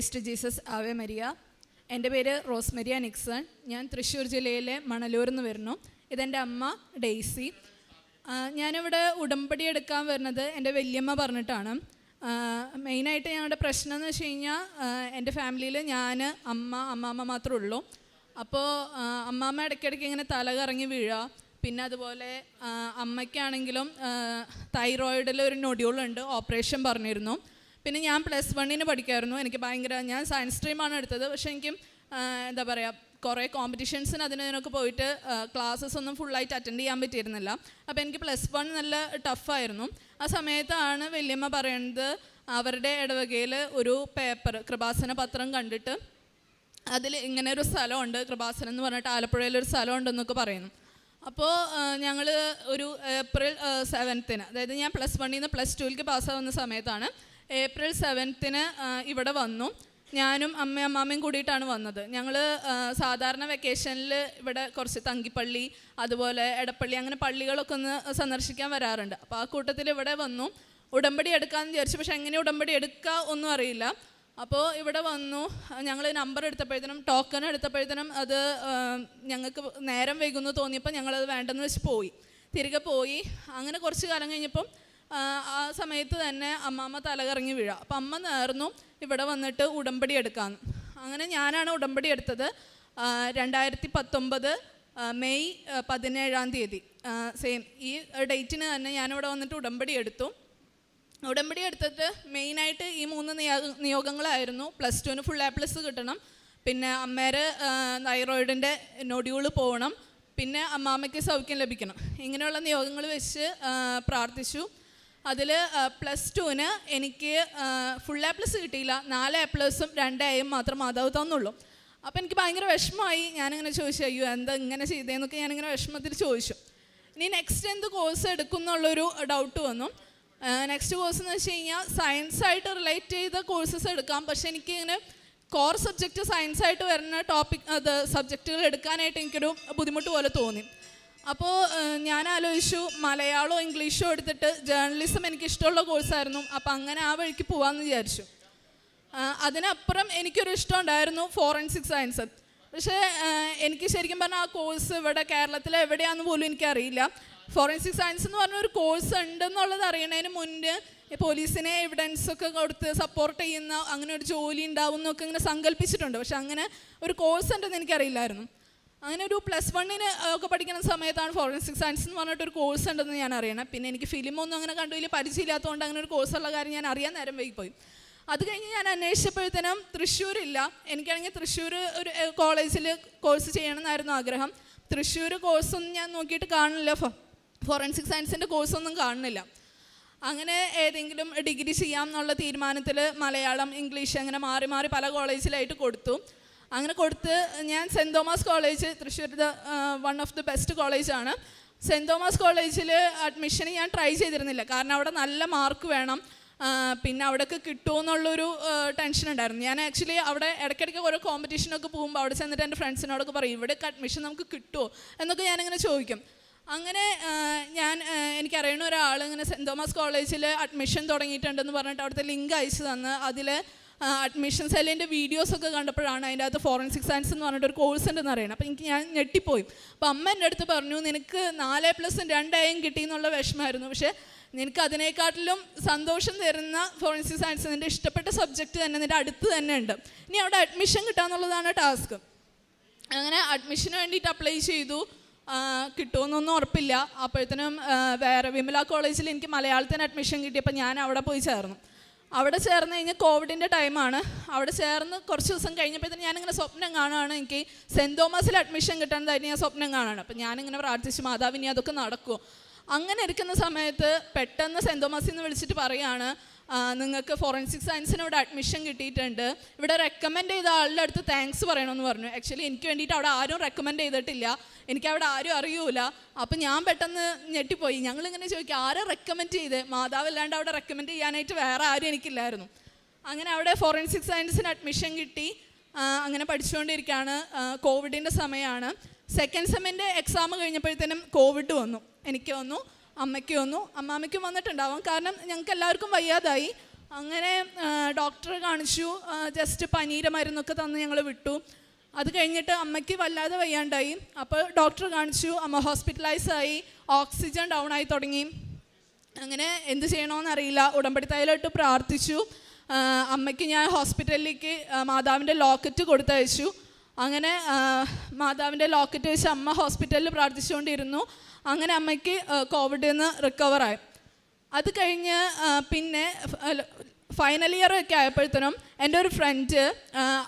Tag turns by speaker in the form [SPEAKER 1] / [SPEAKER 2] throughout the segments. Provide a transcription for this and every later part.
[SPEAKER 1] Christ Jesus Ave Maria എന്റെ പേര് Rosemaria Nixon. ഞാൻ തൃശ്ശൂർ ജില്ലയിലെ മണലൂരിൽ നിന്ന് വരുന്നു. ഇതെന്റെ അമ്മ ഡെയ്സി. ഞാനിവിടെ ഉടമ്പടി എടുക്കാൻ വരുന്നത് എന്റെ വല്യമ്മ പറഞ്ഞിട്ടാണ്. മെയിനായിട്ട് ഞങ്ങളുടെ പ്രശ്നം എന്ന് വെച്ച് കഴിഞ്ഞാൽ എന്റെ ഫാമിലിയിൽ ഞാൻ അമ്മ അമ്മാമ്മ മാത്രമേ ഉള്ളൂ. അപ്പോൾ അമ്മാമ്മ ഇടയ്ക്കിടയ്ക്ക് ഇങ്ങനെ തല കറങ്ങി വീഴുക പിന്നെ അതുപോലെ അമ്മയ്ക്കാണെങ്കിലും തൈറോയിഡിൽ ഒരു നൊഡ്യൂളുണ്ട് ഓപ്പറേഷൻ പറഞ്ഞിരുന്നു. പിന്നെ ഞാൻ പ്ലസ് വണ്ണിന് പഠിക്കായിരുന്നു. എനിക്ക് ഭയങ്കര ഞാൻ സയൻസ് സ്ട്രീമാണ് എടുത്തത്. പക്ഷേ എനിക്ക് എന്താ പറയുക കുറേ കോമ്പറ്റീഷൻസിന് അതിനൊക്കെ പോയിട്ട് ക്ലാസ്സസ് ഒന്നും ഫുള്ളായിട്ട് അറ്റൻഡ് ചെയ്യാൻ പറ്റിയിരുന്നില്ല. അപ്പോൾ എനിക്ക് പ്ലസ് വൺ നല്ല ടഫായിരുന്നു ആ സമയത്താണ് വല്യമ്മ പറയുന്നത് അവരുടെ ഇടവകയിൽ ഒരു പേപ്പർ കൃപാസന പത്രം കണ്ടിട്ട് അതിൽ ഇങ്ങനെ ഒരു സ്ഥലമുണ്ട് കൃപാസനം എന്ന് പറഞ്ഞിട്ട് ആലപ്പുഴയിലൊരു സ്ഥലമുണ്ടെന്നൊക്കെ പറയുന്നു. അപ്പോൾ ഞങ്ങൾ ഒരു ഏപ്രിൽ സെവൻത്തിന് അതായത് ഞാൻ പ്ലസ് വണ്ണിൽ നിന്ന് പ്ലസ് ടുവിലേക്ക് പാസ്സാവുന്ന സമയത്താണ് ഏപ്രിൽ സെവൻത്തിന് ഇവിടെ വന്നു. ഞാനും അമ്മയും അമ്മാമ്മയും കൂടിയിട്ടാണ് വന്നത്. ഞങ്ങൾ സാധാരണ വെക്കേഷനിൽ ഇവിടെ കുറച്ച് തങ്കിപ്പള്ളി അതുപോലെ എടപ്പള്ളി അങ്ങനെ പള്ളികളൊക്കെ ഒന്ന് സന്ദർശിക്കാൻ വരാറുണ്ട്. അപ്പോൾ ആ കൂട്ടത്തിൽ ഇവിടെ വന്നു. ഉടമ്പടി എടുക്കാമെന്ന് വിചാരിച്ചു. പക്ഷേ എങ്ങനെ ഉടമ്പടി എടുക്കുക ഒന്നും അറിയില്ല. അപ്പോൾ ഇവിടെ വന്നു. ഞങ്ങൾ നമ്പർ എടുത്തപ്പോഴത്തേനും ടോക്കൺ എടുത്തപ്പോഴത്തേനും അത് ഞങ്ങൾക്ക് നേരം വൈകുന്നു തോന്നിയപ്പോൾ ഞങ്ങളത് വേണ്ടെന്ന് വെച്ച് പോയി. തിരികെ പോയി. അങ്ങനെ കുറച്ച് കാലം കഴിഞ്ഞപ്പം ആ, സമയത്ത് തന്നെ അമ്മാമ്മ തലകറങ്ങി വീഴുക അപ്പം അമ്മ നേർന്നു ഇവിടെ വന്നിട്ട് ഉടമ്പടി എടുക്കാമെന്ന് അങ്ങനെ ഞാനാണ് ഉടമ്പടി എടുത്തത് രണ്ടായിരത്തി പത്തൊമ്പത് മെയ് പതിനേഴാം തീയതി. സെയിം ഈ ഡേറ്റിന് തന്നെ ഞാനിവിടെ വന്നിട്ട് ഉടമ്പടി എടുത്തു. ഉടമ്പടി എടുത്തിട്ട് മെയിനായിട്ട് ഈ മൂന്ന് നിയോഗ നിയോഗങ്ങളായിരുന്നു. പ്ലസ് ടുവിന് ഫുൾ എ പ്ലസ് കിട്ടണം. പിന്നെ അമ്മേരെ തൈറോയിഡിന്റെ നൊഡ്യൂൾ പോകണം പിന്നെ അമ്മാമ്മയ്ക്ക് സൗഖ്യം ലഭിക്കണം. ഇങ്ങനെയുള്ള നിയോഗങ്ങൾ വെച്ച് പ്രാർത്ഥിച്ചു. അതിൽ പ്ലസ് ടുവിന് എനിക്ക് ഫുൾ എ പ്ലസ് കിട്ടിയില്ല. നാല് എ പ്ലസും രണ്ട് എയും മാത്രം മാതാവ് തന്നുള്ളൂ. അപ്പോൾ എനിക്ക് ഭയങ്കര വിഷമമായി. ഞാനിങ്ങനെ ചോദിച്ചു അയ്യോ എന്താ ഇങ്ങനെ ചെയ്തതെന്നൊക്കെ ഞാനിങ്ങനെ വിഷമത്തിൽ ചോദിച്ചു. ഇനി നെക്സ്റ്റ് എന്ത് കോഴ്സ് എടുക്കും എന്നുള്ളൊരു ഡൗട്ട് വന്നു നെക്സ്റ്റ് കോഴ്സ് എന്ന് വെച്ച് കഴിഞ്ഞാൽ സയൻസ് ആയിട്ട് റിലേറ്റ് ചെയ്ത കോഴ്സസ് എടുക്കാം. പക്ഷെ എനിക്ക് ഇങ്ങനെ കോർ സബ്ജക്റ്റ് സയൻസ് ആയിട്ട് വരുന്ന ടോപ്പിക് അത് സബ്ജക്റ്റുകൾ എടുക്കാനായിട്ട് എനിക്കൊരു ബുദ്ധിമുട്ട് പോലെ തോന്നി. അപ്പോൾ ഞാൻ ആലോചിച്ചു മലയാളോ ഇംഗ്ലീഷോ എടുത്തിട്ട് ജേർണലിസം എനിക്ക് ഇഷ്ടമുള്ള കോഴ്സായിരുന്നു അപ്പോൾ അങ്ങനെ ആ വഴിക്ക് പോകാമെന്ന് വിചാരിച്ചു. അതിനപ്പുറം എനിക്കൊരു ഇഷ്ടം ഉണ്ടായിരുന്നു ഫോറൻസിക് സയൻസ് പക്ഷേ എനിക്ക് ശരിക്കും പറഞ്ഞാൽ ആ കോഴ്സ് ഇവിടെ കേരളത്തിൽ എവിടെയാണെന്ന് പോലും എനിക്കറിയില്ല. ഫോറൻസിക് സയൻസ് എന്ന് പറഞ്ഞ ഒരു കോഴ്സ് ഉണ്ടെന്നുള്ളത് അറിയണതിന് മുൻപ് പോലീസിനെ എവിഡൻസ് ഒക്കെ കൊടുത്ത് സപ്പോർട്ട് ചെയ്യുന്ന അങ്ങനെ ഒരു ജോലി ഉണ്ടാവും എന്നൊക്കെ ഇങ്ങനെ സങ്കല്പിച്ചിട്ടുണ്ട്. പക്ഷെ അങ്ങനെ ഒരു കോഴ്സ് ഉണ്ടെന്ന് എനിക്കറിയില്ലായിരുന്നു. അങ്ങനെ ഒരു പ്ലസ് വണ്ണിന് ഒക്കെ പഠിക്കുന്ന സമയത്താണ് ഫോറൻസിക് സയൻസ് എന്ന് പറഞ്ഞിട്ട് ഒരു കോഴ്സ് ഉണ്ടെന്ന് ഞാൻ അറിയണം. പിന്നെ എനിക്ക് ഫിലിമൊന്നും അങ്ങനെ കണ്ടു വലിയ പരിചയമില്ലാത്തതുകൊണ്ട് അങ്ങനെ ഒരു കോഴ്സുള്ള കാര്യം ഞാൻ അറിയാൻ നേരം പോയി അത് കഴിഞ്ഞ് ഞാൻ അന്വേഷിച്ചപ്പോഴത്തേനും തൃശ്ശൂരില്ല. എനിക്കാണെങ്കിൽ തൃശ്ശൂർ ഒരു കോളേജിൽ കോഴ്സ് ചെയ്യണമെന്നായിരുന്നു ആഗ്രഹം. തൃശ്ശൂർ കോഴ്സൊന്നും ഞാൻ നോക്കിയിട്ട് കാണില്ല. ഫോറൻസിക് സയൻസിന്റെ കോഴ്സൊന്നും കാണുന്നില്ല അങ്ങനെ ഏതെങ്കിലും ഡിഗ്രി ചെയ്യാം എന്നുള്ള തീരുമാനത്തിൽ മലയാളം ഇംഗ്ലീഷ് അങ്ങനെ മാറി മാറി പല കോളേജിലായിട്ട് കൊടുത്തു. അങ്ങനെ കൊടുത്ത് ഞാൻ Saint Thomas college Thrissur one of the best കോളേജാണ് സെന്റ് തോമസ് കോളേജിൽ അഡ്മിഷന് ഞാൻ ട്രൈ ചെയ്തിരുന്നില്ല. കാരണം അവിടെ നല്ല മാർക്ക് വേണം. പിന്നെ അവിടെയൊക്കെ കിട്ടുമെന്നുള്ളൊരു ടെൻഷൻ ഉണ്ടായിരുന്നു. ഞാൻ ആക്ച്വലി അവിടെ ഇടയ്ക്കിടയ്ക്ക് ഓരോ കോമ്പറ്റീഷനൊക്കെ പോകുമ്പോൾ അവിടെ ചെന്നിട്ട് എന്റെ ഫ്രണ്ട്സിനോടൊക്കെ പറയും ഇവിടെയൊക്കെ അഡ്മിഷൻ നമുക്ക് കിട്ടുമോ എന്നൊക്കെ ഞാനിങ്ങനെ ചോദിക്കും. അങ്ങനെ ഞാൻ എനിക്കറിയണ ഒരാൾ ഇങ്ങനെ സെന്റ് തോമസ് കോളേജിൽ അഡ്മിഷൻ തുടങ്ങിയിട്ടുണ്ടെന്ന് പറഞ്ഞിട്ട് അവിടുത്തെ ലിങ്ക് അയച്ചു തന്ന്. അതിൽ അഡ്മിഷൻ സെല്ലിന്റെ വീഡിയോസൊക്കെ കണ്ടപ്പോഴാണ് അതിന്റെ അകത്ത് ഫോറൻസിക് സയൻസ് എന്ന് പറഞ്ഞിട്ട് ഒരു കോഴ്സ് ഉണ്ടെന്ന് അറിയണം അപ്പോൾ എനിക്ക് ഞാൻ ഞെട്ടിപ്പോയി. അപ്പോൾ അമ്മ എന്റെ അടുത്ത് പറഞ്ഞു നിനക്ക് നാല് പ്ലസും രണ്ടായും കിട്ടി എന്നുള്ള വിഷമമായിരുന്നു. പക്ഷേ നിനക്ക് അതിനേക്കാട്ടിലും സന്തോഷം തരുന്ന ഫോറൻസിക് സയൻസ് നിന്റെ ഇഷ്ടപ്പെട്ട സബ്ജക്റ്റ് തന്നെ നിന്റെ അടുത്ത് തന്നെ ഉണ്ട്. ഇനി അവിടെ അഡ്മിഷൻ കിട്ടാന്നുള്ളതാണ് ടാസ്ക് അങ്ങനെ അഡ്മിഷന് വേണ്ടിയിട്ട് അപ്ലൈ ചെയ്തു. കിട്ടുമെന്നൊന്നും ഉറപ്പില്ല. അപ്പോഴത്തേനും വേറെ വിമല കോളേജിൽ എനിക്ക് മലയാളത്തിന് അഡ്മിഷൻ കിട്ടിയപ്പോൾ ഞാൻ അവിടെ പോയി ചേർന്നു. അവിടെ ചേർന്ന് കഴിഞ്ഞ് കോവിഡിന്റെ ടൈമാണ്. അവിടെ ചേർന്ന് കുറച്ച് ദിവസം കഴിഞ്ഞപ്പോഴത്തേന് ഞാനിങ്ങനെ സ്വപ്നം കാണുകയാണ് എനിക്ക് സെന്റ് തോമസിൽ അഡ്മിഷൻ കിട്ടാൻ ഞാൻ സ്വപ്നം കാണുകയാണ് അപ്പം ഞാനിങ്ങനെ പ്രാർത്ഥിച്ചു മാതാവിനി അതൊക്കെ നടക്കുമോ അങ്ങനെ ഇരിക്കുന്ന സമയത്ത് പെട്ടെന്ന് സെന്റ് തോമസിൽ നിന്ന് വിളിച്ചിട്ട് പറയാണ് "ആ, നിങ്ങൾക്ക് ഫോറൻസിക് സയൻസിന് ഇവിടെ അഡ്മിഷൻ കിട്ടിയിട്ടുണ്ട്. ഇവിടെ റെക്കമെൻഡ് ചെയ്ത ആളുടെ അടുത്ത് താങ്ക്സ് പറയണമെന്ന് പറഞ്ഞു. ആക്ച്വലി എനിക്ക് വേണ്ടിയിട്ട് അവിടെ ആരും റെക്കമെൻഡ് ചെയ്തിട്ടില്ല. എനിക്ക് അവിടെ ആരും അറിയൂല. അപ്പം ഞാൻ പെട്ടെന്ന് ഞെട്ടിപ്പോയി. ഞങ്ങളിങ്ങനെ ചോദിക്കുക ആരെ റെക്കമെൻഡ് ചെയ്ത്? മാതാവല്ലാണ്ട് അവിടെ റെക്കമെൻഡ് ചെയ്യാനായിട്ട് വേറെ ആരും എനിക്കില്ലായിരുന്നു. അങ്ങനെ അവിടെ ഫോറൻസിക് സയൻസിന് അഡ്മിഷൻ കിട്ടി. അങ്ങനെ പഠിച്ചുകൊണ്ടിരിക്കുകയാണ്. കോവിഡിന്റെ സമയമാണ്. സെക്കൻഡ് സെമ്മിന്റെ എക്സാം കഴിഞ്ഞപ്പോഴത്തേനും കോവിഡ് വന്നു. എനിക്ക് വന്നു. അമ്മയ്ക്ക് വന്നു. അമ്മാമ്മയ്ക്കും വന്നിട്ടുണ്ടാവും. കാരണം ഞങ്ങൾക്ക് എല്ലാവർക്കും വയ്യാതായി. അങ്ങനെ ഡോക്ടറെ കാണിച്ചു. ജസ്റ്റ് പനീരെ മരുന്നൊക്കെ തന്ന് ഞങ്ങൾ വിട്ടു. അത് കഴിഞ്ഞിട്ട് അമ്മയ്ക്ക് വല്ലാതെ വയ്യാണ്ടായി. അപ്പോൾ ഡോക്ടർ കാണിച്ചു. അമ്മ ഹോസ്പിറ്റലൈസ് ആയി. ഓക്സിജൻ ഡൗൺ ആയി തുടങ്ങി. അങ്ങനെ എന്ത് ചെയ്യണമെന്നറിയില്ല ഉടമ്പടി തൈലോട്ട് പ്രാർത്ഥിച്ചു. അമ്മയ്ക്ക് ഞാൻ ഹോസ്പിറ്റലിലേക്ക് മാതാവിന്റെ ലോക്കറ്റ് കൊടുത്തയച്ചു. അങ്ങനെ മാതാവിന്റെ ലോക്കറ്റ് വെച്ച് അമ്മ ഹോസ്പിറ്റലിൽ പ്രാർത്ഥിച്ചുകൊണ്ടിരുന്നു. അങ്ങനെ അമ്മയ്ക്ക് കോവിഡിൽ നിന്ന് റിക്കവറായി അത് കഴിഞ്ഞ് പിന്നെ ഫൈനൽ ഇയർ ഒക്കെ ആയപ്പോഴത്തേനും എന്റെ ഒരു ഫ്രണ്ട്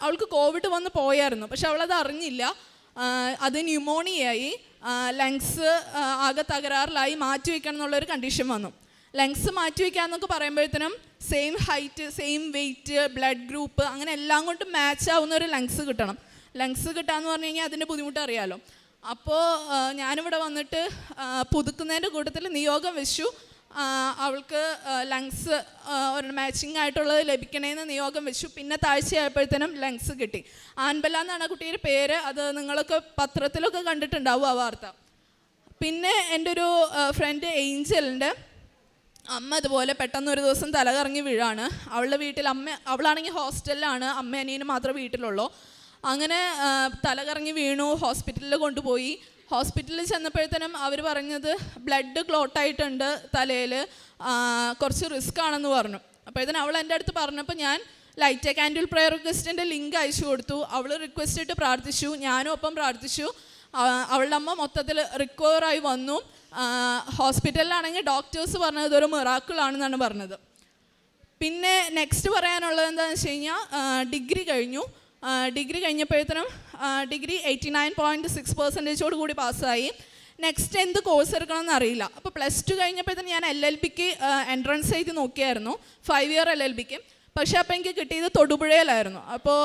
[SPEAKER 1] അവൾക്ക് കോവിഡ് വന്ന് പോയായിരുന്നു. പക്ഷെ അവളത് അറിഞ്ഞില്ല. അത് ന്യൂമോണിയായി ലങ്സ് ആകെ തകരാറിലായി. മാറ്റി വയ്ക്കണം എന്നുള്ളൊരു കണ്ടീഷൻ വന്നു. ലങ്സ് മാറ്റി വയ്ക്കാന്നൊക്കെ പറയുമ്പോഴത്തേനും same height same weight blood group അങ്ങനെ എല്ലാം കൊണ്ടും മാച്ച് ആവുന്ന ഒരു ലങ്സ് കിട്ടണം. ലങ്സ് കിട്ടാന്ന് പറഞ്ഞു കഴിഞ്ഞാൽ അതിന്റെ ബുദ്ധിമുട്ട് അറിയാലോ അപ്പോൾ ഞാനിവിടെ വന്നിട്ട് പുതുക്കുന്നതിന്റെ കൂട്ടത്തിൽ നിയോഗം വെച്ചു. അവൾക്ക് ലങ്സ് ഒരു മാച്ചിങ് ആയിട്ടുള്ളത് ലഭിക്കണേന്ന് നിയോഗം വെച്ചു. പിന്നെ താഴ്ചയായപ്പോഴത്തേനും ലങ്സ് കിട്ടി. ആൻബല എന്നാണ് കുട്ടിയുടെ പേര്. അത് നിങ്ങളൊക്കെ പത്രത്തിലൊക്കെ കണ്ടിട്ടുണ്ടാവും ആ വാർത്ത. പിന്നെ എന്റെ ഒരു ഫ്രണ്ട് ഏഞ്ചലിന്റെ അമ്മ അതുപോലെ പെട്ടെന്ന് ഒരു ദിവസം തലകറങ്ങി വീഴാണ്. അവളുടെ വീട്ടിൽ അമ്മ അവളാണെങ്കിൽ ഹോസ്റ്റലിലാണ് അമ്മ അനിയനും മാത്രമേ വീട്ടിലുള്ളൂ. അങ്ങനെ തലകറങ്ങി വീണു ഹോസ്പിറ്റലിൽ കൊണ്ടുപോയി. ഹോസ്പിറ്റലിൽ ചെന്നപ്പോഴത്തേനും അവർ പറഞ്ഞത് ബ്ലഡ് ക്ലോട്ടായിട്ടുണ്ട് തലയിൽ കുറച്ച് റിസ്ക് ആണെന്ന് പറഞ്ഞു. അപ്പോഴത്തേനും അവൾ എന്റെ അടുത്ത് പറഞ്ഞപ്പോൾ ഞാൻ ലൈറ്റ് കാൻഡിൽ പ്രെയർ റിക്വസ്റ്റിന്റെ ലിങ്ക് അയച്ചു കൊടുത്തു. അവൾ റിക്വസ്റ്റ് ഇട്ട് പ്രാർത്ഥിച്ചു ഞാനും ഒപ്പം പ്രാർത്ഥിച്ചു. അവളുടെ അമ്മ മൊത്തത്തിൽ റിക്കവറായി വന്നു. ഹോസ്പിറ്റലിലാണെങ്കിൽ ഡോക്ടേഴ്സ് പറഞ്ഞത് ഇതൊരു മിറാക്കിളാണെന്നാണ് പറഞ്ഞത്. പിന്നെ നെക്സ്റ്റ് പറയാനുള്ളത് എന്താണെന്ന് വെച്ച് കഴിഞ്ഞാൽ ഡിഗ്രി കഴിഞ്ഞു. ഡിഗ്രി കഴിഞ്ഞപ്പോഴത്തേനും degree eighty nine point six പെർസെന്റേജോട് കൂടി പാസ്സായി. നെക്സ്റ്റ് എന്ത് കോഴ്സ് എടുക്കണമെന്ന് അറിയില്ല അപ്പോൾ പ്ലസ് ടു കഴിഞ്ഞപ്പോഴത്തേനും ഞാൻ എൽ എൽ ബിക്ക് എൻട്രൻസ് എഴുതി നോക്കിയായിരുന്നു. ഫൈവ് ഇയർ എൽ എൽ ബിക്ക് പക്ഷേ അപ്പോൾ എനിക്ക് കിട്ടിയത് തൊടുപുഴയിലായിരുന്നു. അപ്പോൾ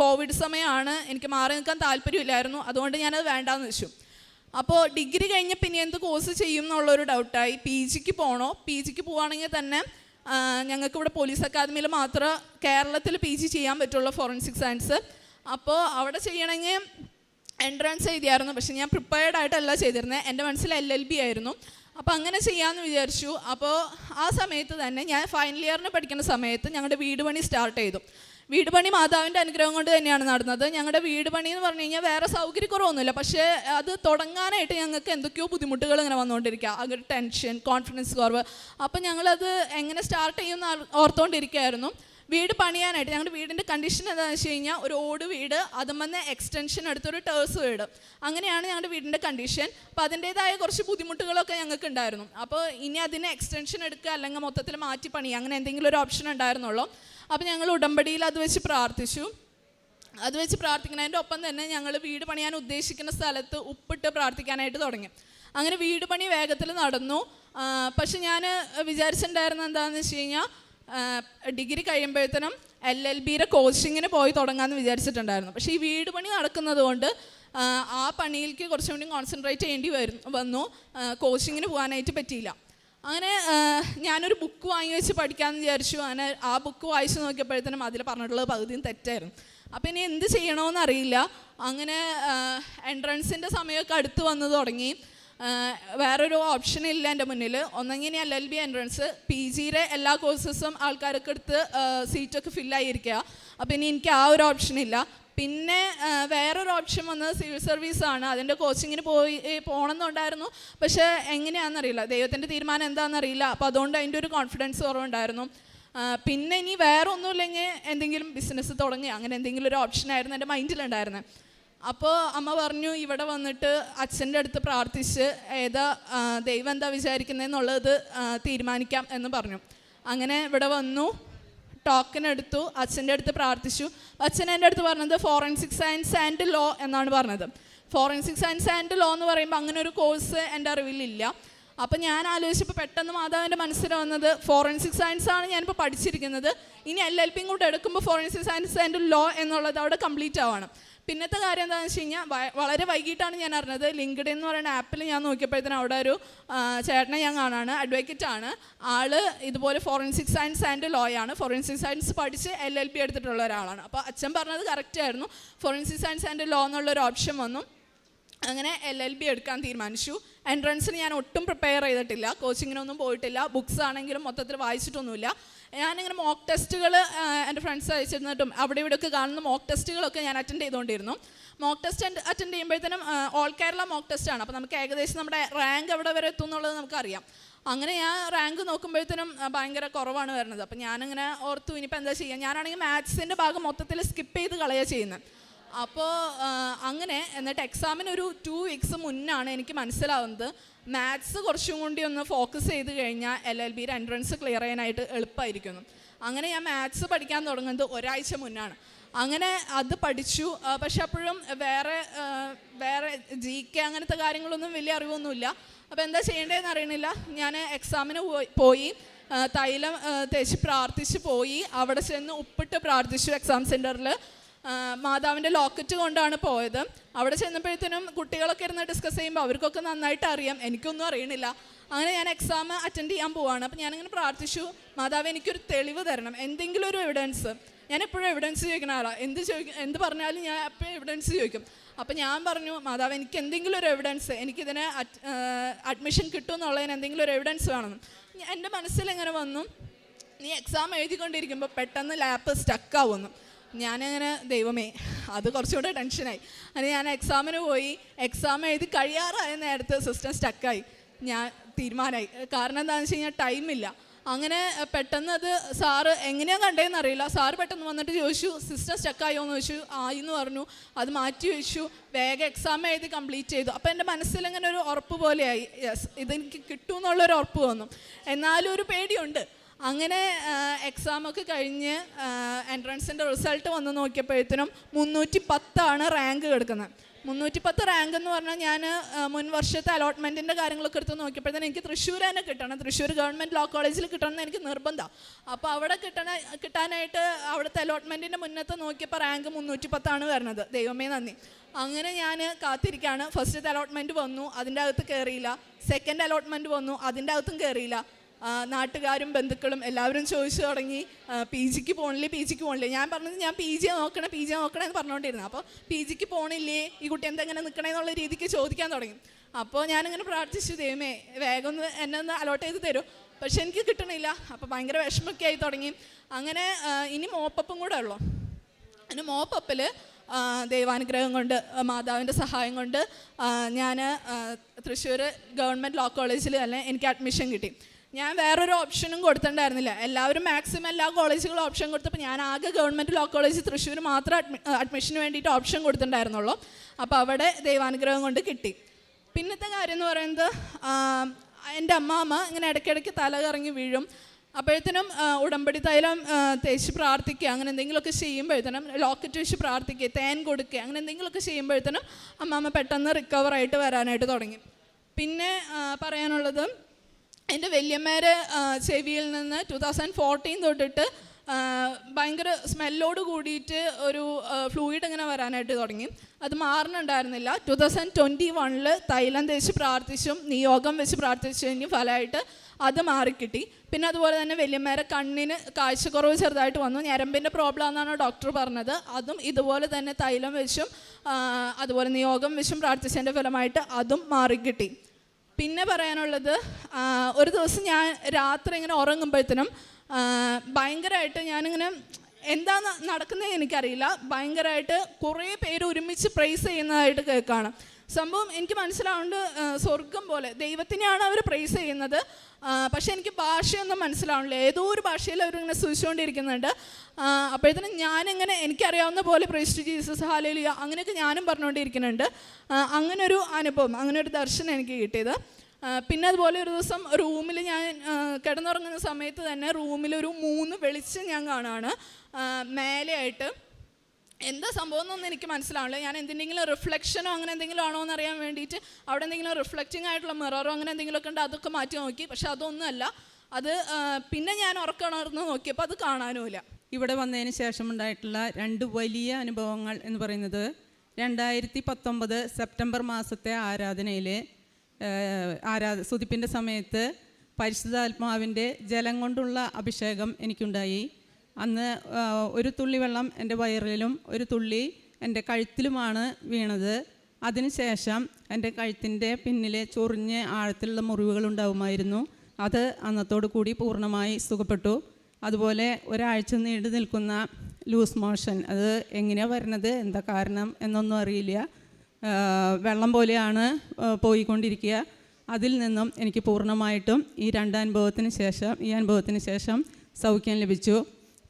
[SPEAKER 1] കോവിഡ് സമയമാണ് എനിക്ക് മാറി നിൽക്കാൻ താല്പര്യമില്ലായിരുന്നു. അതുകൊണ്ട് ഞാനത് വേണ്ടാന്ന് വെച്ചു. അപ്പോൾ ഡിഗ്രി കഴിഞ്ഞ് പിന്നെ എന്ത് കോഴ്സ് ചെയ്യും എന്നുള്ളൊരു ഡൗട്ടായി പി ജിക്ക് പോകണോ പി ജിക്ക് പോവുകയാണെങ്കിൽ തന്നെ ഞങ്ങൾക്ക് ഇവിടെ പോലീസ് അക്കാദമിയിൽ മാത്രം കേരളത്തിൽ പി ജി ചെയ്യാൻ പറ്റുള്ള ഫോറൻസിക് സയൻസ് അപ്പോൾ അവിടെ ചെയ്യണമെങ്കിൽ എൻട്രൻസ് എഴുതിയായിരുന്നു. പക്ഷെ ഞാൻ പ്രിപ്പയർഡ് ആയിട്ടല്ല ചെയ്തിരുന്നത്. എന്റെ മനസ്സിൽ എൽ എൽ ബി ആയിരുന്നു. അപ്പോൾ അങ്ങനെ ചെയ്യാമെന്ന് വിചാരിച്ചു. അപ്പോൾ ആ സമയത്ത് തന്നെ ഞാൻ ഫൈനൽ ഇയറിന് പഠിക്കുന്ന സമയത്ത് ഞങ്ങളുടെ വീട് പണി സ്റ്റാർട്ട് ചെയ്തു. വീട് പണി മാതാവിന്റെ അനുഗ്രഹം കൊണ്ട് തന്നെയാണ് നടന്നത്. ഞങ്ങളുടെ വീട് പണി എന്ന് പറഞ്ഞു കഴിഞ്ഞാൽ വേറെ സൗകര്യക്കുറവൊന്നുമില്ല. പക്ഷേ അത് തുടങ്ങാനായിട്ട് ഞങ്ങൾക്ക് എന്തൊക്കെയോ ബുദ്ധിമുട്ടുകൾ ഇങ്ങനെ വന്നുകൊണ്ടിരിക്കുക. അതൊരു ടെൻഷൻ കോൺഫിഡൻസ് കുറവ്. അപ്പം ഞങ്ങളത് എങ്ങനെ സ്റ്റാർട്ട് ചെയ്യുമെന്ന് ഓർ- ഓർത്തുകൊണ്ടിരിക്കുകയായിരുന്നു വീട് പണിയാനായിട്ട് ഞങ്ങളുടെ വീടിന്റെ കണ്ടീഷൻ എന്താണെന്ന് വെച്ച് കഴിഞ്ഞാൽ ഒരു ഓട് വീട് അതുമെന്ന് എക്സ്റ്റൻഷൻ എടുത്തൊരു ടേഴ്സ് വീട്. അങ്ങനെയാണ് ഞങ്ങളുടെ വീടിന്റെ കണ്ടീഷൻ. അപ്പോൾ അതിന്റേതായ കുറച്ച് ബുദ്ധിമുട്ടുകളൊക്കെ ഞങ്ങൾക്ക് ഉണ്ടായിരുന്നു അപ്പോൾ ഇനി അതിന് എക്സ്റ്റൻഷൻ എടുക്കുക അല്ലെങ്കിൽ മൊത്തത്തിൽ മാറ്റി പണി അങ്ങനെ എന്തെങ്കിലും ഒരു ഓപ്ഷൻ ഉണ്ടായിരുന്നുള്ളൂ. അപ്പോൾ ഞങ്ങൾ ഉടമ്പടിയിൽ അത് വെച്ച് പ്രാർത്ഥിച്ചു. അത് വെച്ച് പ്രാർത്ഥിക്കുന്നതിന്റെ ഒപ്പം തന്നെ ഞങ്ങൾ വീട് പണിയാൻ ഉദ്ദേശിക്കുന്ന സ്ഥലത്ത് ഉപ്പിട്ട് പ്രാർത്ഥിക്കാനായിട്ട് തുടങ്ങി. അങ്ങനെ വീട് പണി വേഗത്തിൽ നടന്നു. പക്ഷെ ഞാൻ വിചാരിച്ചിട്ടുണ്ടായിരുന്ന എന്താണെന്ന് വെച്ച് കഴിഞ്ഞാൽ ഡിഗ്രി കഴിയുമ്പോഴത്തേനും എൽ എൽ ബിയുടെ കോച്ചിങ്ങിന് പോയി തുടങ്ങാമെന്ന് വിചാരിച്ചിട്ടുണ്ടായിരുന്നു. പക്ഷേ ഈ വീട് പണി നടക്കുന്നത് കൊണ്ട് ആ പണിയിലേക്ക് കുറച്ചും കൂടി കോൺസെൻട്രേറ്റ് ചെയ്യേണ്ടി വരും വന്നു. കോച്ചിങ്ങിന് പോകാനായിട്ട് പറ്റിയില്ല. അങ്ങനെ ഞാനൊരു ബുക്ക് വാങ്ങി വെച്ച് പഠിക്കാമെന്ന് വിചാരിച്ചു. അങ്ങനെ ആ ബുക്ക് വായിച്ച് നോക്കിയപ്പോഴത്തേനും അതിൽ പറഞ്ഞിട്ടുള്ളത് പകുതിയും തെറ്റായിരുന്നു. അപ്പോൾ ഇനി എന്ത് ചെയ്യണമെന്ന് അറിയില്ല. അങ്ങനെ എൻട്രൻസിന്റെ സമയമൊക്കെ അടുത്ത് വന്നു തുടങ്ങി. വേറൊരു ഓപ്ഷൻ ഇല്ല എന്റെ മുന്നിൽ ഒന്നെങ്കിൽ L L B entrance P ജിയിലെ എല്ലാ കോഴ്സസും ആൾക്കാരൊക്കെ എടുത്ത് സീറ്റൊക്കെ ഫില്ലായിരിക്കുക അപ്പോൾ ഇനി എനിക്ക് ആ ഒരു ഓപ്ഷൻ ഇല്ല. പിന്നെ വേറൊരു ഓപ്ഷൻ വന്നത് സിവിൽ സർവീസ് ആണ്. അതിന്റെ കോച്ചിങ്ങിന് പോയി പോകണമെന്നുണ്ടായിരുന്നു പക്ഷേ എങ്ങനെയാണെന്നറിയില്ല ദൈവത്തിന്റെ തീരുമാനം എന്താണെന്നറിയില്ല അപ്പോൾ അതുകൊണ്ട് അതിന്റെ ഒരു കോൺഫിഡൻസ് കുറവുണ്ടായിരുന്നു. പിന്നെ ഇനി വേറെ ഒന്നുമില്ലെങ്കിൽ എന്തെങ്കിലും ബിസിനസ് തുടങ്ങി. അങ്ങനെ എന്തെങ്കിലും ഒരു ഓപ്ഷൻ ആയിരുന്നു എന്റെ മൈൻഡിലുണ്ടായിരുന്നത് അപ്പോൾ അമ്മ പറഞ്ഞു ഇവിടെ വന്നിട്ട് അച്ഛന്റെ അടുത്ത് പ്രാർത്ഥിച്ച് ഏതാ ദൈവം എന്താ വിചാരിക്കുന്നതെന്നുള്ളത് തീരുമാനിക്കാം എന്ന് പറഞ്ഞു. അങ്ങനെ ഇവിടെ വന്നു. ടോക്കൺ എടുത്തു അച്ഛന്റെ അടുത്ത് പ്രാർത്ഥിച്ചു. അച്ഛൻ എന്റെ അടുത്ത് പറഞ്ഞത് ഫോറൻസിക് സയൻസ് ആൻഡ് ലോ എന്നാണ് പറഞ്ഞത്. ഫോറൻസിക് സയൻസ് ആൻഡ് ലോ എന്ന് പറയുമ്പോൾ അങ്ങനെ ഒരു കോഴ്സ് എന്റെ അറിവിലില്ല അപ്പം ഞാൻ ആലോചിച്ചപ്പോൾ പെട്ടെന്ന് മാതാവിന്റെ മനസ്സിൽ വന്നത് ഫോറൻസിക് സയൻസ് ആണ് ഞാനിപ്പോൾ പഠിച്ചിരിക്കുന്നത്. ഇനി എൽ എൽ പിയും കൂടെ എടുക്കുമ്പോൾ ഫോറൻസിക് സയൻസ് ആൻഡ് ലോ എന്നുള്ളത് അവിടെ കംപ്ലീറ്റ് ആവണം. പിന്നത്തെ കാര്യം എന്താണെന്ന് വെച്ച് കഴിഞ്ഞാൽ വളരെ വൈകിട്ടാണ് ഞാൻ അറിഞ്ഞത്. ലിങ്ക്ഡ് എന്ന് പറയുന്ന ആപ്പിൽ ഞാൻ നോക്കിയപ്പോഴത്തേനും അവിടെ ഒരു ചേട്ടനെ ഞാൻ കാണാണ് അഡ്വക്കേറ്റ് ആണ്. ആൾ ഇതുപോലെ ഫോറൻസിക് സയൻസ് ആൻഡ് ലോ ആണ് ഫോറൻസിക് സയൻസ് പഠിച്ച് എൽ എൽ പി എടുത്തിട്ടുള്ള ഒരാളാണ്. അപ്പോൾ അച്ഛൻ പറഞ്ഞത് കറക്റ്റ് ആയിരുന്നു. ഫോറൻസിക് സയൻസ് ആൻഡ് ലോ എന്നുള്ളൊരു ഓപ്ഷൻ വന്നു. അങ്ങനെ എൽ എൽ ബി എടുക്കാൻ തീരുമാനിച്ചു. എൻട്രൻസിന് ഞാൻ ഒട്ടും പ്രിപ്പയർ ചെയ്തിട്ടില്ല. കോച്ചിങ്ങിനൊന്നും പോയിട്ടില്ല. ബുക്സ് ആണെങ്കിലും മൊത്തത്തിൽ വായിച്ചിട്ടൊന്നുമില്ല. ഞാനിങ്ങനെ മോക്ക് ടെസ്റ്റുകൾ എന്റെ ഫ്രണ്ട്സ് അയച്ചിരുന്നിട്ടും അവിടെ ഇവിടെയൊക്കെ കാണുന്ന മോക്ക് ടെസ്റ്റുകളൊക്കെ ഞാൻ അറ്റൻഡ് ചെയ്തുകൊണ്ടിരുന്നു. മോക്ക് ടെസ്റ്റ് അറ്റൻഡ് ചെയ്യുമ്പോഴത്തേനും ഓൾ കേരള മോക്ക് ടെസ്റ്റ് ആണ്. അപ്പോൾ നമുക്ക് ഏകദേശം നമ്മുടെ റാങ്ക് എവിടെ വരെ എത്തും എന്നുള്ളത് നമുക്കറിയാം. അങ്ങനെ ഞാൻ റാങ്ക് നോക്കുമ്പോഴത്തേനും ഭയങ്കര കുറവാണ് വരുന്നത്. അപ്പം ഞാനിങ്ങനെ ഓർത്തു ഇനിയിപ്പോൾ എന്താ ചെയ്യുക ഞാനാണെങ്കിൽ മാത്സിന്റെ ഭാഗം മൊത്തത്തിൽ സ്കിപ്പ് ചെയ്ത് കളയുക ചെയ്യുന്നത് അപ്പോൾ അങ്ങനെ എന്നിട്ട് എക്സാമിന് ഒരു ടു വീക്സ് മുന്നാണ് എനിക്ക് മനസ്സിലാവുന്നത്. മാത്സ് കുറച്ചും കൂടി ഒന്ന് ഫോക്കസ് ചെയ്ത് കഴിഞ്ഞാൽ എൽ എൽ ബിയുടെ എൻട്രൻസ് ക്ലിയർ ചെയ്യാനായിട്ട് എളുപ്പമായിരിക്കുന്നു അങ്ങനെ ഞാൻ മാത്സ് പഠിക്കാൻ തുടങ്ങുന്നത് ഒരാഴ്ച മുന്നാണ്. അങ്ങനെ അത് പഠിച്ചു. പക്ഷെ അപ്പോഴും വേറെ വേറെ ജി കെ അങ്ങനത്തെ കാര്യങ്ങളൊന്നും വലിയ അറിവൊന്നുമില്ല. അപ്പോൾ എന്താ ചെയ്യേണ്ടതെന്ന് അറിയണില്ല. ഞാൻ എക്സാമിന് പോയി തൈലം തേച്ച് പ്രാർത്ഥിച്ച് പോയി. അവിടെ ചെന്ന് ഉപ്പിട്ട് പ്രാർത്ഥിച്ചു എക്സാം സെന്ററിൽ മാതാവിന്റെ ലോക്കറ്റ് കൊണ്ടാണ് പോയത്. അവിടെ ചെന്നപ്പോഴത്തേനും കുട്ടികളൊക്കെ ഇരുന്ന് ഡിസ്കസ് ചെയ്യുമ്പോൾ അവർക്കൊക്കെ നന്നായിട്ട് അറിയാം. എനിക്കൊന്നും അറിയണില്ല. അങ്ങനെ ഞാൻ എക്സാം അറ്റൻഡ് ചെയ്യാൻ പോവാണ്. അപ്പം ഞാനിങ്ങനെ പ്രാർത്ഥിച്ചു മാതാവ് എനിക്കൊരു തെളിവ് തരണം. എന്തെങ്കിലും ഒരു എവിഡൻസ് ഞാൻ എപ്പോഴും എവിഡൻസ് ചോദിക്കുന്ന ആളാണ് എന്ത് ചോദിക്കും എന്ത് പറഞ്ഞാലും ഞാൻ എപ്പോഴും എവിഡൻസ് ചോദിക്കും. അപ്പം ഞാൻ പറഞ്ഞു മാതാവ് എനിക്ക് എന്തെങ്കിലും ഒരു എവിഡൻസ് എനിക്കിതിന് അഡ്മിഷൻ കിട്ടുമെന്നുള്ളതിന് എന്തെങ്കിലും ഒരു എവിഡൻസ് വേണമെന്ന് എന്റെ മനസ്സിൽ ഇങ്ങനെ വന്നു. നീ എക്സാം എഴുതിക്കൊണ്ടിരിക്കുമ്പോൾ പെട്ടെന്ന് ലാപ്പ് സ്റ്റക്കാവുന്നു ഞാനങ്ങനെ ദൈവമേ അത് കുറച്ചുകൂടെ ടെൻഷനായി. അങ്ങനെ ഞാൻ എക്സാമിന് പോയി എക്സാം എഴുതി കഴിയാറായ നേരത്തെ സിസ്റ്റം സ്റ്റക്കായി. ഞാൻ തീരുമാനമായി കാരണം എന്താണെന്ന് വെച്ച് കഴിഞ്ഞാൽ ടൈമില്ല അങ്ങനെ പെട്ടെന്ന് അത് സാറ് എങ്ങനെയാണ് കണ്ടതെന്ന് അറിയില്ല. സാറ് പെട്ടെന്ന് വന്നിട്ട് ചോദിച്ചു സിസ്റ്റം സ്റ്റക്കായോ? എന്ന് ചോദിച്ചു. ആയി എന്ന് പറഞ്ഞു. അത് മാറ്റി വെച്ചു. വേഗം എക്സാം എഴുതി കംപ്ലീറ്റ് ചെയ്തു. അപ്പോൾ എന്റെ മനസ്സിൽ ഇങ്ങനെ ഒരു ഉറപ്പ് പോലെയായി. യെസ് ഇതെനിക്ക് കിട്ടുമെന്നുള്ളൊരു ഉറപ്പ് വന്നു. എന്നാലും ഒരു പേടിയുണ്ട്. അങ്ങനെ എക്സാമൊക്കെ കഴിഞ്ഞ് എൻട്രൻസിന്റെ റിസൾട്ട് വന്ന് നോക്കിയപ്പോഴത്തേനും മുന്നൂറ്റി പത്താണ് റാങ്ക് കിടക്കുന്നത്. മുന്നൂറ്റി പത്ത് റാങ്ക് എന്ന് പറഞ്ഞാൽ ഞാൻ മുൻ വർഷത്തെ അലോട്ട്മെന്റിന്റെ കാര്യങ്ങളൊക്കെ എടുത്ത് നോക്കിയപ്പോഴത്തേനും എനിക്ക് തൃശ്ശൂർ തന്നെ കിട്ടണം. തൃശ്ശൂർ ഗവൺമെന്റ് ലോ കോളേജിൽ കിട്ടണം എന്ന് എനിക്ക് നിർബന്ധമാണ് അപ്പോൾ അവിടെ കിട്ടണ കിട്ടാനായിട്ട് അവിടുത്തെ അലോട്ട്മെന്റിന്റെ മുന്നത്ത് നോക്കിയപ്പോൾ റാങ്ക് മുന്നൂറ്റി പത്താണ് വരുന്നത്. ദൈവമേ നന്ദി. അങ്ങനെ ഞാൻ കാത്തിരിക്കുകയാണ്. ഫസ്റ്റത്തെ അലോട്ട്മെന്റ് വന്നു അതിന്റെ അകത്ത് കയറിയില്ല. സെക്കൻഡ് അലോട്ട്മെന്റ് വന്നു അതിന്റെ അകത്തും കയറിയില്ല. നാട്ടുകാരും ബന്ധുക്കളും എല്ലാവരും ചോദിച്ചു തുടങ്ങി പി ജിക്ക് പോകണില്ലേ പി ജിക്ക് പോകണില്ലേ? ഞാൻ പറഞ്ഞത് ഞാൻ പി ജി നോക്കണേ പി ജി നോക്കണേ എന്ന് പറഞ്ഞുകൊണ്ടിരുന്നു. അപ്പോൾ പി ജിക്ക് പോകണില്ലേ ഈ കുട്ടി എന്തെങ്ങനെ നിൽക്കണേ എന്നുള്ള രീതിക്ക് ചോദിക്കാൻ തുടങ്ങി. അപ്പോൾ ഞാനിങ്ങനെ പ്രാർത്ഥിച്ചു ദൈവമേ വേഗം ഒന്ന് എന്നെ ഒന്ന് അലോട്ട് ചെയ്ത് തരും. പക്ഷെ എനിക്ക് കിട്ടണില്ല. അപ്പോൾ ഭയങ്കര വിഷമമൊക്കെ ആയി തുടങ്ങി. അങ്ങനെ ഇനി മോപ്പപ്പും കൂടെ ഉള്ളു? അതിന് മോപ്പപ്പിൽ ദൈവാനുഗ്രഹം കൊണ്ട് മാതാവിന്റെ സഹായം കൊണ്ട് ഞാൻ തൃശ്ശൂർ ഗവൺമെന്റ് ലോ കോളേജിൽ തന്നെ എനിക്ക് അഡ്മിഷൻ കിട്ടി. ഞാൻ വേറൊരു ഓപ്ഷനും കൊടുത്തിട്ടുണ്ടായിരുന്നില്ല. എല്ലാവരും മാക്സിമം എല്ലാ കോളേജുകളും ഓപ്ഷൻ കൊടുത്തപ്പോൾ ഞാൻ ആകെ ഗവൺമെന്റ് ലോ കോളേജ് തൃശ്ശൂർ മാത്രം അഡ്മി അഡ്മിഷന് വേണ്ടിയിട്ട് ഓപ്ഷൻ കൊടുത്തിട്ടുണ്ടായിരുന്നുള്ളൂ. അപ്പോൾ അവിടെ ദൈവാനുഗ്രഹം കൊണ്ട് കിട്ടി. പിന്നത്തെ കാര്യം എന്ന് പറയുന്നത് എന്റെ അമ്മാമ്മ ഇങ്ങനെ ഇടയ്ക്കിടയ്ക്ക് തല കറങ്ങി വീഴും. അപ്പോഴത്തേനും ഉടമ്പടി തൈലം തേച്ച് പ്രാർത്ഥിക്കുക അങ്ങനെ എന്തെങ്കിലുമൊക്കെ ചെയ്യുമ്പോഴത്തേനും ലോക്കറ്റ് വെച്ച് പ്രാർത്ഥിക്കുക തേൻ കൊടുക്കുക അങ്ങനെ എന്തെങ്കിലുമൊക്കെ ചെയ്യുമ്പോഴത്തേനും അമ്മാമ്മ പെട്ടെന്ന് റിക്കവറായിട്ട് വരാനായിട്ട് തുടങ്ങി. പിന്നെ പറയാനുള്ളത് എന്റെ വല്യമ്മേരെ ചെവിയിൽ നിന്ന് ടു തൗസൻഡ് ഫോർട്ടീൻ തൊട്ടിട്ട് ഭയങ്കര സ്മെല്ലോട് കൂടിയിട്ട് ഒരു ഫ്ലൂയിഡ് ഇങ്ങനെ വരാനായിട്ട് തുടങ്ങി. അത് മാറുന്നുണ്ടായിരുന്നില്ല ടു തൗസൻഡ് ട്വന്റി വണ്ണിൽ തൈലം തേച്ച് പ്രാർത്ഥിച്ചും നിയോഗം വെച്ച് പ്രാർത്ഥിച്ചതിന് ഫലമായിട്ട് അത് മാറിക്കിട്ടി. പിന്നെ അതുപോലെ തന്നെ വല്യമ്മേരെ കണ്ണിന് കാഴ്ചക്കുറവ് ചെറുതായിട്ട് വന്നു. ഞരമ്പിന്റെ പ്രോബ്ലം എന്നാണ് ഡോക്ടർ പറഞ്ഞത്. അതും ഇതുപോലെ തന്നെ തൈലം വെച്ചും അതുപോലെ നിയോഗം വെച്ചും പ്രാർത്ഥിച്ചതിന്റെ ഫലമായിട്ട് അതും മാറിക്കിട്ടി. പിന്നെ പറയാനുള്ളത് ഒരു ദിവസം ഞാൻ രാത്രി ഇങ്ങനെ ഉറങ്ങുമ്പോഴത്തേനും ഭയങ്കരമായിട്ട് ഞാനിങ്ങനെ എന്താ നടക്കുന്നത് എനിക്കറിയില്ല. ഭയങ്കരമായിട്ട് കുറേ പേര് ഒരുമിച്ച് പ്രൈസ് ചെയ്യുന്നതായിട്ട് കേൾക്കുകയാണ് സംഭവം എനിക്ക് മനസ്സിലാവുന്നുണ്ട് ആ, സ്വർഗം പോലെ. ദൈവത്തിനെയാണ് അവർ പ്രൈസ് ചെയ്യുന്നത്. പക്ഷേ എനിക്ക് ഭാഷയൊന്നും മനസ്സിലാവണില്ല ഏതോ ഒരു ഭാഷയിൽ അവരിങ്ങനെ സൂചിച്ചുകൊണ്ടിരിക്കുന്നുണ്ട് അപ്പോഴത്തേനും ഞാനിങ്ങനെ എനിക്കറിയാവുന്ന പോലെ പ്രൈസ്റ്റ് ജീസസ് ഹാലേലിയ അങ്ങനെയൊക്കെ ഞാനും പറഞ്ഞുകൊണ്ടിരിക്കുന്നുണ്ട് അങ്ങനൊരു അനുഭവം അങ്ങനെ ഒരു ദർശനം എനിക്ക് കിട്ടിയത്. പിന്നെ അതുപോലെ ഒരു ദിവസം റൂമിൽ ഞാൻ കിടന്നുറങ്ങുന്ന സമയത്ത് തന്നെ റൂമിൽ ഒരു മൂന്ന് വെളിച്ചം ഞാൻ കാണുകയാണ് മേലെയായിട്ട് എന്താ സംഭവം എന്നൊന്നും എനിക്ക് മനസ്സിലാവില്ല ഞാൻ എന്തെങ്കിലും റിഫ്ലക്ഷനോ അങ്ങനെ എന്തെങ്കിലും ആണോ എന്ന് അറിയാൻ വേണ്ടിയിട്ട് അവിടെ എന്തെങ്കിലും റിഫ്ലക്റ്റിംഗ് ആയിട്ടുള്ള മിററോ അങ്ങനെ എന്തെങ്കിലുമൊക്കെ ഉണ്ട് അതൊക്കെ മാറ്റി നോക്കി. പക്ഷെ അതൊന്നുമല്ല അത് പിന്നെ ഞാൻ ഉറക്കണർന്ന് നോക്കിയപ്പോൾ അത് കാണാനുമില്ല.
[SPEAKER 2] ഇവിടെ വന്നതിന് ശേഷം ഉണ്ടായിട്ടുള്ള രണ്ട് വലിയ അനുഭവങ്ങൾ എന്ന് പറയുന്നത് രണ്ടായിരത്തി പത്തൊമ്പത് സെപ്റ്റംബർ മാസത്തെ ആരാധനയിൽ ആരാധ സുതിപ്പിന്റെ സമയത്ത് പരിശുദ്ധാത്മാവിന്റെ ജലം കൊണ്ടുള്ള അഭിഷേകം എനിക്കുണ്ടായി. അന്ന് ഒരു തുള്ളി വെള്ളം എന്റെ വയറിലും ഒരു തുള്ളി എന്റെ കഴുത്തിലുമാണ് വീണത്. അതിനുശേഷം എന്റെ കഴുത്തിന്റെ പിന്നിലെ ചൊറിഞ്ഞ് ആഴത്തിലുള്ള മുറിവുകൾ ഉണ്ടാവുമായിരുന്നു. അത് അന്നത്തോടു കൂടി പൂർണമായി സുഖപ്പെട്ടു. അതുപോലെ ഒരാഴ്ച നീണ്ടു നിൽക്കുന്ന ലൂസ് മോഷൻ അത് എങ്ങനെയാണ് വരുന്നത്? എന്താ കാരണം? എന്നൊന്നും അറിയില്ല. വെള്ളം പോലെയാണ് പോയിക്കൊണ്ടിരിക്കുക. അതിൽ നിന്നും എനിക്ക് പൂർണമായിട്ടും ഈ രണ്ട് അനുഭവത്തിന് ശേഷം ഈ അനുഭവത്തിന് ശേഷം സൗഖ്യം ലഭിച്ചു.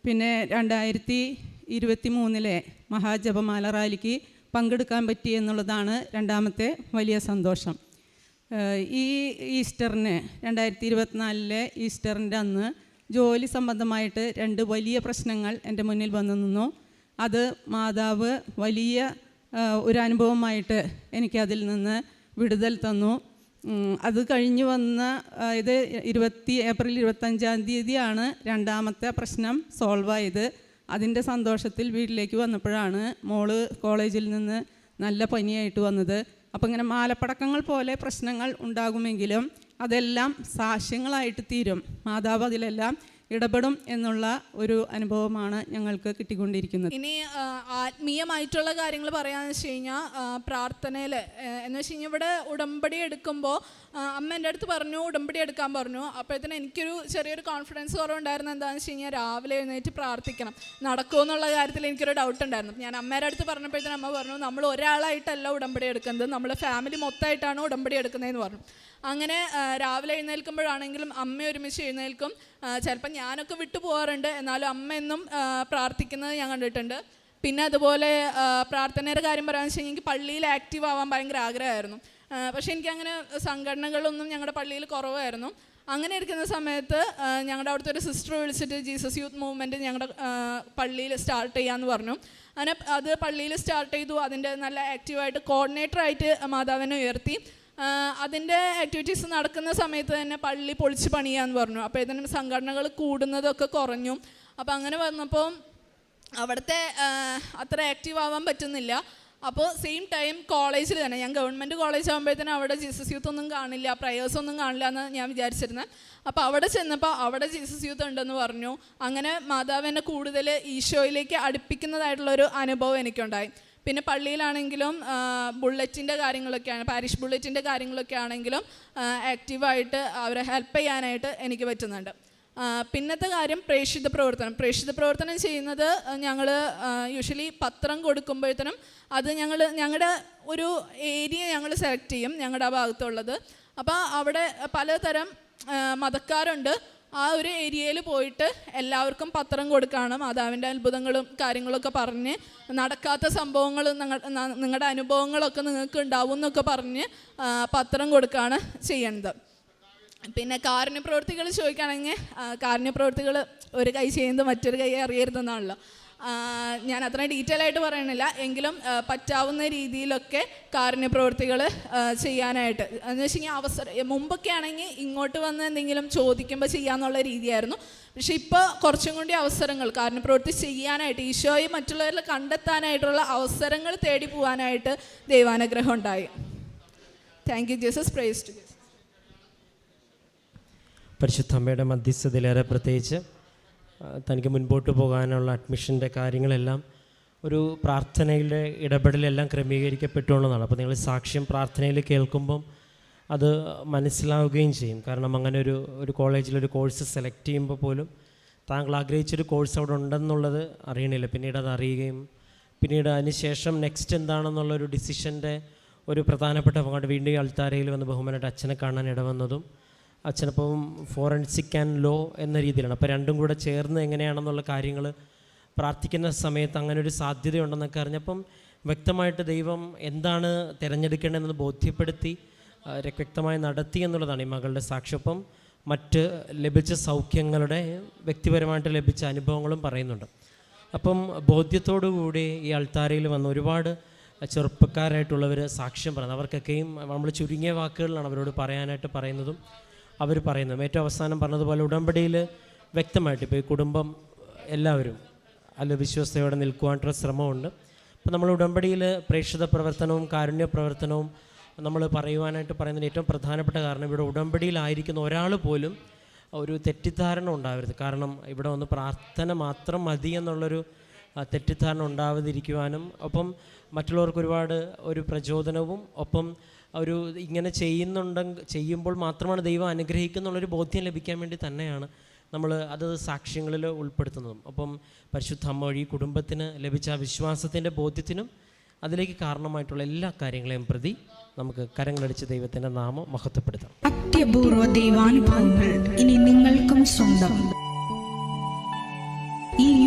[SPEAKER 2] പിന്നെ രണ്ടായിരത്തി ഇരുപത്തി മൂന്നിലെ മഹാജപമാല റാലിക്ക് പങ്കെടുക്കാൻ പറ്റി എന്നുള്ളതാണ് രണ്ടാമത്തെ വലിയ സന്തോഷം. ഈ ഈസ്റ്ററിന് രണ്ടായിരത്തി ഇരുപത്തിനാലിലെ ഈസ്റ്ററിന്റെ അന്ന് ജോലി സംബന്ധമായിട്ട് രണ്ട് വലിയ പ്രശ്നങ്ങൾ എന്റെ മുന്നിൽ വന്നു നിന്നു. അത് മാതാവ് വലിയ ഒരു അനുഭവമായിട്ട് എനിക്കതിൽ നിന്ന് വിടുതൽ തന്നു. അത് കഴിഞ്ഞ് വന്ന ഇത് ഇരുപത്തി ഏപ്രിൽ ഇരുപത്തഞ്ചാം തീയതിയാണ് രണ്ടാമത്തെ പ്രശ്നം സോൾവ് ആയത്. അതിന്റെ സന്തോഷത്തിൽ വീട്ടിലേക്ക് വന്നപ്പോഴാണ് മോൾ കോളേജിൽ നിന്ന് നല്ല പനിയായിട്ട് വന്നത്. അപ്പം ഇങ്ങനെ മാലപ്പടക്കങ്ങൾ പോലെ പ്രശ്നങ്ങൾ ഉണ്ടാകുമെങ്കിലും അതെല്ലാം സാക്ഷ്യങ്ങളായിട്ട് തീരും. മാതാവ് അതിലെല്ലാം ഇടപെടും എന്നുള്ള ഒരു അനുഭവമാണ് ഞങ്ങൾക്ക് കിട്ടിക്കൊണ്ടിരിക്കുന്നത്.
[SPEAKER 1] ഇനി ആത്മീയമായിട്ടുള്ള കാര്യങ്ങൾ പറയാന്ന് വെച്ച് കഴിഞ്ഞാൽ പ്രാർത്ഥനയിൽ എന്ന് വെച്ച് കഴിഞ്ഞാൽ ഇവിടെ ഉടമ്പടി എടുക്കുമ്പോൾ അമ്മ എന്റെ അടുത്ത് പറഞ്ഞു ഉടമ്പടി എടുക്കാൻ പറഞ്ഞു. അപ്പോഴത്തേന് എനിക്കൊരു ചെറിയൊരു കോൺഫിഡൻസ് കുറവുണ്ടായിരുന്നു എന്താണെന്ന് വെച്ച് കഴിഞ്ഞാൽ രാവിലെ എഴുന്നേറ്റ് പ്രാർത്ഥിക്കണം. നടക്കുമോ എന്നുള്ള കാര്യത്തിൽ എനിക്കൊരു ഡൗട്ട് ഉണ്ടായിരുന്നു. ഞാൻ അമ്മയുടെ അടുത്ത് പറഞ്ഞപ്പോഴത്തേനും അമ്മ പറഞ്ഞു നമ്മൾ ഒരാളായിട്ടല്ല ഉടമ്പടി എടുക്കുന്നത്. നമ്മൾ ഫാമിലി മൊത്തമായിട്ടാണ് ഉടമ്പടി എടുക്കുന്നതെന്ന് പറഞ്ഞു. അങ്ങനെ രാവിലെ എഴുന്നേൽക്കുമ്പോഴാണെങ്കിലും അമ്മ ഒരുമിച്ച് എഴുന്നേൽക്കും. ചിലപ്പോൾ ഞാനൊക്കെ വിട്ടു പോകാറുണ്ട് എന്നാലും അമ്മ എന്നും പ്രാർത്ഥിക്കുന്നത് ഞാൻ കണ്ടിട്ടുണ്ട്. പിന്നെ അതുപോലെ പ്രാർത്ഥനയുടെ കാര്യം പറയാമെന്ന് വെച്ച് കഴിഞ്ഞാൽ എനിക്ക് പള്ളിയിൽ ആക്റ്റീവ് ആവാൻ ഭയങ്കര ആഗ്രഹമായിരുന്നു. പക്ഷേ എനിക്കങ്ങനെ സംഘടനകളൊന്നും ഞങ്ങളുടെ പള്ളിയിൽ കുറവായിരുന്നു. അങ്ങനെ ഇരിക്കുന്ന സമയത്ത് ഞങ്ങളുടെ അവിടുത്തെ ഒരു സിസ്റ്റർ വിളിച്ചിട്ട് ജീസസ് യൂത്ത് മൂവ്മെന്റ് ഞങ്ങളുടെ പള്ളിയിൽ സ്റ്റാർട്ട് ചെയ്യാമെന്ന് പറഞ്ഞു. അങ്ങനെ അത് പള്ളിയിൽ സ്റ്റാർട്ട് ചെയ്തു. അതിന്റെ നല്ല ആക്റ്റീവായിട്ട് കോർഡിനേറ്ററായിട്ട് മാതാവിനെ ഉയർത്തി. അതിന്റെ ആക്ടിവിറ്റീസ് നടക്കുന്ന സമയത്ത് തന്നെ പള്ളി പൊളിച്ച് പണിയാന്ന് പറഞ്ഞു. അപ്പോൾ ഏതെങ്കിലും സംഘടനകൾ കൂടുന്നതൊക്കെ കുറഞ്ഞു. അപ്പോൾ അങ്ങനെ വന്നപ്പോൾ അവിടുത്തെ അത്ര ആക്റ്റീവ് ആവാൻ പറ്റുന്നില്ല. അപ്പോൾ സെയിം ടൈം കോളേജിൽ തന്നെ ഞാൻ ഗവൺമെന്റ് കോളേജ് ആകുമ്പോഴത്തേനും അവിടെ ജീസസ് യൂത്ത് ഒന്നും കാണില്ല പ്രയേഴ്സ് ഒന്നും കാണില്ല എന്ന് ഞാൻ വിചാരിച്ചിരുന്നത് അപ്പോൾ അവിടെ ചെന്നപ്പോൾ അവിടെ ജീസസ് യൂത്ത് ഉണ്ടെന്ന് പറഞ്ഞു. അങ്ങനെ മാതാവിനെ കൂടുതൽ ഈശോയിലേക്ക് അടുപ്പിക്കുന്നതായിട്ടുള്ളൊരു അനുഭവം എനിക്കുണ്ടായി. പിന്നെ പള്ളിയിലാണെങ്കിലും ബുള്ളറ്റിന്റെ കാര്യങ്ങളൊക്കെയാണ് പാരിഷ് ബുള്ളറ്റിന്റെ കാര്യങ്ങളൊക്കെ ആണെങ്കിലും ആക്റ്റീവായിട്ട് അവരെ ഹെൽപ്പ് ചെയ്യാനായിട്ട് എനിക്ക് പറ്റുന്നുണ്ട്. പിന്നത്തെ കാര്യം പ്രേക്ഷിത പ്രവർത്തനം. പ്രേക്ഷിത പ്രവർത്തനം ചെയ്യുന്നത് ഞങ്ങൾ യൂഷ്വലി പത്രം കൊടുക്കുമ്പോഴത്തേനും അത് ഞങ്ങൾ ഞങ്ങളുടെ ഒരു ഏരിയ ഞങ്ങൾ സെലക്ട് ചെയ്യും ഞങ്ങളുടെ ആ ഭാഗത്തുള്ളത്. അപ്പോൾ അവിടെ പലതരം മതക്കാരുണ്ട്. ആ ഒരു ഏരിയയിൽ പോയിട്ട് എല്ലാവർക്കും പത്രം കൊടുക്കുകയാണ് മാതാവിന്റെ അത്ഭുതങ്ങളും കാര്യങ്ങളൊക്കെ പറഞ്ഞ് നടക്കാത്ത സംഭവങ്ങൾ നിങ്ങളുടെ അനുഭവങ്ങളൊക്കെ നിങ്ങൾക്ക് ഉണ്ടാവും എന്നൊക്കെ പറഞ്ഞ് പത്രം കൊടുക്കുകയാണ് ചെയ്യേണ്ടത് പിന്നെ കാരുണ്യ പ്രവൃത്തികൾ ചോദിക്കുകയാണെങ്കിൽ കാരുണ്യ പ്രവൃത്തികൾ ഒരു കൈ ചെയ്യുന്നത് മറ്റൊരു കൈ അറിയരുതെന്നാണല്ലോ ഞാൻ അത്ര ഡീറ്റെയിൽ ആയിട്ട് പറയണില്ല. എങ്കിലും പറ്റാവുന്ന രീതിയിലൊക്കെ കാരുണ്യ പ്രവൃത്തികൾ ചെയ്യാനായിട്ട്. എന്ന് വെച്ച് കഴിഞ്ഞാൽ അവസരം മുമ്പൊക്കെ ആണെങ്കിൽ ഇങ്ങോട്ട് വന്ന് എന്തെങ്കിലും ചോദിക്കുമ്പോൾ ചെയ്യാന്നുള്ള രീതിയായിരുന്നു. പക്ഷെ ഇപ്പോൾ കുറച്ചും കൂടി അവസരങ്ങൾ കാരുണ്യ പ്രവൃത്തി ചെയ്യാനായിട്ട് ഈശോയെ മറ്റുള്ളവരിൽ കണ്ടെത്താനായിട്ടുള്ള അവസരങ്ങൾ തേടി പോകാനായിട്ട് ദൈവാനുഗ്രഹം ഉണ്ടായി. Thank you Jesus praise to
[SPEAKER 3] പരിശുദ്ധ അമ്മയുടെ മധ്യസ്ഥതയിലേറെ പ്രത്യേകിച്ച് തനിക്ക് മുൻപോട്ട് പോകാനുള്ള അഡ്മിഷന്റെ കാര്യങ്ങളെല്ലാം ഒരു പ്രാർത്ഥനയിലെ ഇടപെടലെല്ലാം ക്രമീകരിക്കപ്പെട്ടുള്ളതാണ് അപ്പോൾ നിങ്ങൾ സാക്ഷ്യം പ്രാർത്ഥനയിൽ കേൾക്കുമ്പം അത് മനസ്സിലാവുകയും ചെയ്യും. കാരണം അങ്ങനെ ഒരു ഒരു കോളേജിലൊരു കോഴ്സ് സെലക്ട് ചെയ്യുമ്പോൾ പോലും താങ്കൾ ആഗ്രഹിച്ചൊരു കോഴ്സ് അവിടെ ഉണ്ടെന്നുള്ളത് അറിയണില്ല. പിന്നീട് അത് അറിയുകയും പിന്നീട് അതിനുശേഷം നെക്സ്റ്റ് എന്താണെന്നുള്ളൊരു ഡിസിഷന്റെ ഒരു പ്രധാനപ്പെട്ട പങ്കാട് വീണ്ടും അൾത്താരയിൽ വന്ന് ബഹുമാനായിട്ട് അച്ഛനെ കാണാൻ ഇടവന്നതും അച്ഛനപ്പം ഫോറൻസിക് ആൻഡ് ലോ എന്ന രീതിയിലാണ്. അപ്പോൾ രണ്ടും കൂടെ ചേർന്ന് എങ്ങനെയാണെന്നുള്ള കാര്യങ്ങൾ പ്രാർത്ഥിക്കുന്ന സമയത്ത് അങ്ങനെ ഒരു സാധ്യതയുണ്ടെന്നൊക്കെ അറിഞ്ഞപ്പം വ്യക്തമായിട്ട് ദൈവം എന്താണ് തിരഞ്ഞെടുക്കേണ്ടതെന്ന് ബോധ്യപ്പെടുത്തി വ്യക്തമായി നടത്തി എന്നുള്ളതാണ് ഈ മകളുടെ സാക്ഷ്യപ്പം മറ്റ് ലഭിച്ച സൗഖ്യങ്ങളുടെ വ്യക്തിപരമായിട്ട് ലഭിച്ച അനുഭവങ്ങളും പറയുന്നുണ്ട്. അപ്പം ബോധ്യത്തോടു കൂടി ഈ അൾത്താരയിൽ വന്ന ഒരുപാട് ചെറുപ്പക്കാരായിട്ടുള്ളവർ സാക്ഷ്യം പറയുന്നത് അവർക്കൊക്കെയും നമ്മൾ ചുരുങ്ങിയ വാക്കുകളിലാണ് അവരോട് പറയാനായിട്ട് പറയുന്നതും അവർ പറയുന്നത് ഏറ്റവും അവസാനം പറഞ്ഞതുപോലെ ഉടമ്പടിയിൽ വ്യക്തമായിട്ട് ഇപ്പോൾ ഈ കുടുംബം എല്ലാവരും അല്ല വിശ്വസ്തയോടെ നിൽക്കുവാനായിട്ടുള്ള ശ്രമമുണ്ട്. അപ്പോൾ നമ്മൾ ഉടമ്പടിയിൽ പ്രേക്ഷിത പ്രവർത്തനവും കാരുണ്യ പ്രവർത്തനവും നമ്മൾ പറയുവാനായിട്ട് പറയുന്നതിന് ഏറ്റവും പ്രധാനപ്പെട്ട കാരണം ഇവിടെ ഉടമ്പടിയിലായിരിക്കുന്ന ഒരാൾ പോലും ഒരു തെറ്റിദ്ധാരണ ഉണ്ടാവരുത്. കാരണം ഇവിടെ ഒന്ന് പ്രാർത്ഥന മാത്രം മതി എന്നുള്ളൊരു തെറ്റിദ്ധാരണ ഉണ്ടാവാതിരിക്കുവാനും ഒപ്പം മറ്റുള്ളവർക്ക് ഒരുപാട് ഒരു പ്രചോദനവും ഒപ്പം ഒരു ഇങ്ങനെ ചെയ്യുന്നുണ്ടെങ്കിൽ ചെയ്യുമ്പോൾ മാത്രമാണ് ദൈവം അനുഗ്രഹിക്കുന്നുള്ളൊരു ബോധ്യം ലഭിക്കാൻ വേണ്ടി തന്നെയാണ് നമ്മൾ അത് സാക്ഷ്യങ്ങളിൽ ഉൾപ്പെടുത്തുന്നതും. അപ്പം പരിശുദ്ധ അമ്മ വഴി കുടുംബത്തിന് ലഭിച്ച വിശ്വാസത്തിന്റെ ബോധ്യത്തിനും അതിലേക്ക് കാരണമായിട്ടുള്ള എല്ലാ കാര്യങ്ങളെയും പ്രതി നമുക്ക് കരങ്ങളടിച്ച് ദൈവത്തിന്റെ നാമം മഹത്വപ്പെടുത്താം.
[SPEAKER 4] അത്യപൂർവ ദൈവാനുഭവങ്ങൾ ഇനി നിങ്ങൾക്കും സ്വന്തം. ഈ